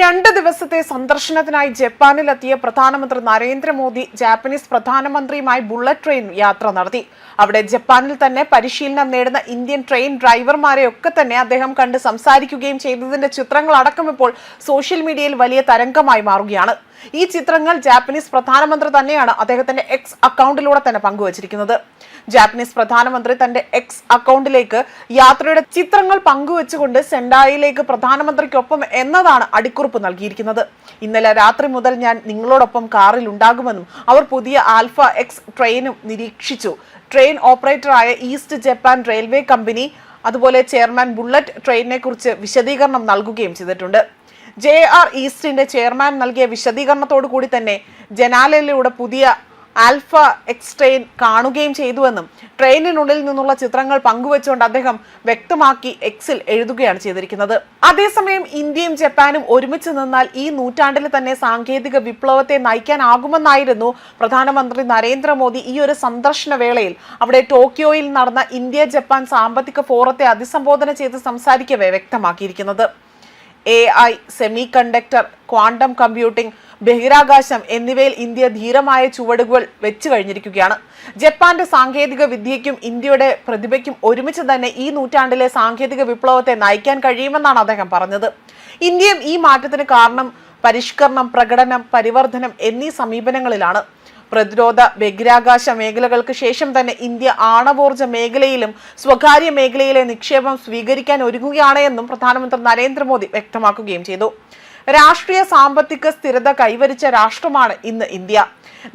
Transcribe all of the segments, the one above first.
രണ്ട് ദിവസത്തെ സന്ദർശനത്തിനായി ജപ്പാനിലെത്തിയ പ്രധാനമന്ത്രി നരേന്ദ്രമോദി ജാപ്പനീസ് പ്രധാനമന്ത്രിയുമായി ബുള്ളറ്റ് ട്രെയിൻ യാത്ര നടത്തി. അവിടെ ജപ്പാനിൽ തന്നെ പരിശീലനം നേടുന്ന ഇന്ത്യൻ ട്രെയിൻ ഡ്രൈവർമാരെ ഒക്കെ തന്നെ അദ്ദേഹം കണ്ട് സംസാരിക്കുകയും ചെയ്തതിന്റെ ചിത്രങ്ങളടക്കം ഇപ്പോൾ സോഷ്യൽ മീഡിയയിൽ വലിയ തരംഗമായി മാറുകയാണ്. ഈ ചിത്രങ്ങൾ ജാപ്പനീസ് പ്രധാനമന്ത്രി തന്നെയാണ് അദ്ദേഹത്തിന്റെ എക്സ് അക്കൗണ്ടിലൂടെ തന്നെ പങ്കുവച്ചിരിക്കുന്നത്. ജാപ്പനീസ് പ്രധാനമന്ത്രി തന്റെ എക്സ് അക്കൗണ്ടിലേക്ക് യാത്രയുടെ ചിത്രങ്ങൾ പങ്കുവച്ചുകൊണ്ട് സെൻഡായിലേക്ക് പ്രധാനമന്ത്രിക്കൊപ്പം എന്നതാണ് അടിക്കുറിപ്പ് നൽകിയിരിക്കുന്നത്. ഇന്നലെ രാത്രി മുതൽ ഞാൻ നിങ്ങളോടൊപ്പം കാറിൽ ഉണ്ടാകുമെന്നും അവർ പുതിയ ആൽഫ എക്സ് ട്രെയിനും നിരീക്ഷിച്ചു. ട്രെയിൻ ഓപ്പറേറ്ററായ ഈസ്റ്റ് ജപ്പാൻ റെയിൽവേ കമ്പനി അതുപോലെ ചെയർമാൻ ബുള്ളറ്റ് ട്രെയിനിനെ കുറിച്ച് വിശദീകരണം നൽകുകയും ചെയ്തിട്ടുണ്ട്. ജെ ആർ ഈസ്റ്റിന്റെ ചെയർമാൻ നൽകിയ വിശദീകരണത്തോടു കൂടി തന്നെ ജനാലയിലൂടെ പുതിയ ആൽഫ എക്സ് ട്രെയിൻ കാണുകയും ചെയ്തുവെന്നും ട്രെയിനിനുള്ളിൽ നിന്നുള്ള ചിത്രങ്ങൾ പങ്കുവച്ചുകൊണ്ട് അദ്ദേഹം വ്യക്തമാക്കി എക്സിൽ എഴുതുകയാണ് ചെയ്തിരിക്കുന്നത്. അതേസമയം ഇന്ത്യയും ജപ്പാനും ഒരുമിച്ച് നിന്നാൽ ഈ നൂറ്റാണ്ടിൽ തന്നെ സാങ്കേതിക വിപ്ലവത്തെ നയിക്കാനാകുമെന്നായിരുന്നു പ്രധാനമന്ത്രി നരേന്ദ്രമോദി ഈ ഒരു സന്ദർശന വേളയിൽ അവിടെ ടോക്കിയോയിൽ നടന്ന ഇന്ത്യ ജപ്പാൻ സാമ്പത്തിക ഫോറത്തെ അഭിസംബോധന ചെയ്ത് സംസാരിക്കവേ വ്യക്തമാക്കിയിരിക്കുന്നത്. A I semi conductor quantum ബഹിരാകാശം എന്നിവയിൽ ഇന്ത്യ ധീരമായ ചുവടുകൾ വെച്ചു കഴിഞ്ഞിരിക്കുകയാണ്. ജപ്പാന്റെ സാങ്കേതിക വിദ്യയ്ക്കും ഇന്ത്യയുടെ പ്രതിഭയ്ക്കും ഒരുമിച്ച് തന്നെ ഈ നൂറ്റാണ്ടിലെ സാങ്കേതിക വിപ്ലവത്തെ നയിക്കാൻ കഴിയുമെന്നാണ് അദ്ദേഹം പറഞ്ഞത്. ഇന്ത്യയും ഈ മാറ്റത്തിന് കാരണം പരിഷ്കരണം പ്രകടനം പരിവർത്തനം എന്നീ സമീപനങ്ങളിലാണ്. പ്രതിരോധ ബഹിരാകാശ മേഖലകൾക്ക് ശേഷം തന്നെ ഇന്ത്യ ആണവോർജ മേഖലയിലും സ്വകാര്യ മേഖലയിലെ നിക്ഷേപം സ്വീകരിക്കാൻ ഒരുങ്ങുകയാണ് എന്നും പ്രധാനമന്ത്രി നരേന്ദ്രമോദി വ്യക്തമാക്കുകയും ചെയ്തു. രാഷ്ട്രീയ സാമ്പത്തിക സ്ഥിരത കൈവരിച്ച രാഷ്ട്രമാണ് ഇന്ന് ഇന്ത്യ.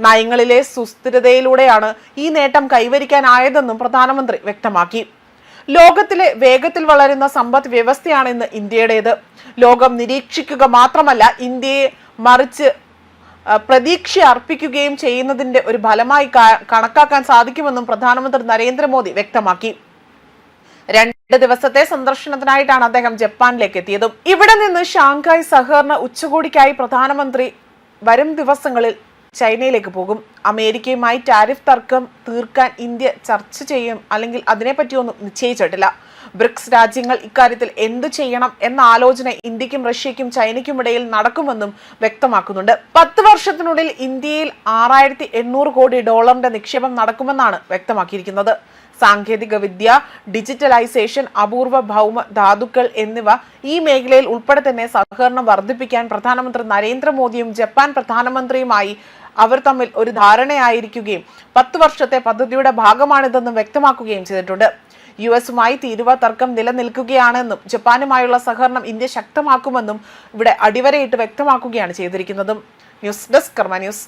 നയങ്ങളിലെ സുസ്ഥിരതയിലൂടെയാണ് ഈ നേട്ടം കൈവരിക്കാനായതെന്നും പ്രധാനമന്ത്രി വ്യക്തമാക്കി. ലോകത്തിലെ വേഗത്തിൽ വളരുന്ന സമ്പദ് വ്യവസ്ഥയാണ് ഇന്ന് ഇന്ത്യയുടേത്. ലോകം നിരീക്ഷിക്കുക മാത്രമല്ല ഇന്ത്യയെ മറിച്ച് പ്രതീക്ഷ അർപ്പിക്കുകയും ചെയ്യുന്നതിന്റെ ഒരു ഫലമായി കണക്കാക്കാൻ സാധിക്കുമെന്നും പ്രധാനമന്ത്രി നരേന്ദ്രമോദി വ്യക്തമാക്കി. രണ്ട് ദിവസത്തെ സന്ദർശനത്തിനായിട്ടാണ് അദ്ദേഹം ജപ്പാനിലേക്ക് എത്തിയതും. ഇവിടെ നിന്ന് ഷാങ്ഹായ് സഹകരണ ഉച്ചകോടിക്കായി പ്രധാനമന്ത്രി വരും ദിവസങ്ങളിൽ ചൈനയിലേക്ക് പോകും. അമേരിക്കയുമായി ടാരിഫ് തർക്കം തീർക്കാൻ ഇന്ത്യ ചർച്ച ചെയ്യും അല്ലെങ്കിൽ അതിനെപ്പറ്റിയൊന്നും നിശ്ചയിച്ചിട്ടില്ല. ബ്രിക്സ് രാജ്യങ്ങൾ ഇക്കാര്യത്തിൽ എന്തു ചെയ്യണം എന്ന ആലോചന ഇന്ത്യക്കും റഷ്യയ്ക്കും ചൈനയ്ക്കും ഇടയിൽ നടക്കുമെന്നും വ്യക്തമാക്കുന്നുണ്ട്. പത്ത് വർഷത്തിനുള്ളിൽ ഇന്ത്യയിൽ ആറായിരത്തി എണ്ണൂറ് കോടി ഡോളറിന്റെ നിക്ഷേപം നടക്കുമെന്നാണ് വ്യക്തമാക്കിയിരിക്കുന്നത്. സാങ്കേതിക വിദ്യ ഡിജിറ്റലൈസേഷൻ അപൂർവ ഭൗമ ധാതുക്കൾ എന്നിവ ഈ മേഖലയിൽ ഉൾപ്പെടെ തന്നെ സഹകരണം വർദ്ധിപ്പിക്കാൻ പ്രധാനമന്ത്രി നരേന്ദ്രമോദിയും ജപ്പാൻ പ്രധാനമന്ത്രിയുമായി അവർ തമ്മിൽ ഒരു ധാരണയായിരിക്കുകയും പത്ത് വർഷത്തെ പദ്ധതിയുടെ ഭാഗമാണിതെന്നും വ്യക്തമാക്കുകയും ചെയ്തിട്ടുണ്ട്. യു എസുമായി തീരുവ തർക്കം നിലനിൽക്കുകയാണെന്നും ജപ്പാനുമായുള്ള സഹകരണം ഇന്ത്യ ശക്തമാക്കുമെന്നും ഇവിടെ അടിവരയിട്ട് വ്യക്തമാക്കുകയാണ് ചെയ്തിരിക്കുന്നതും. News desk Karma news.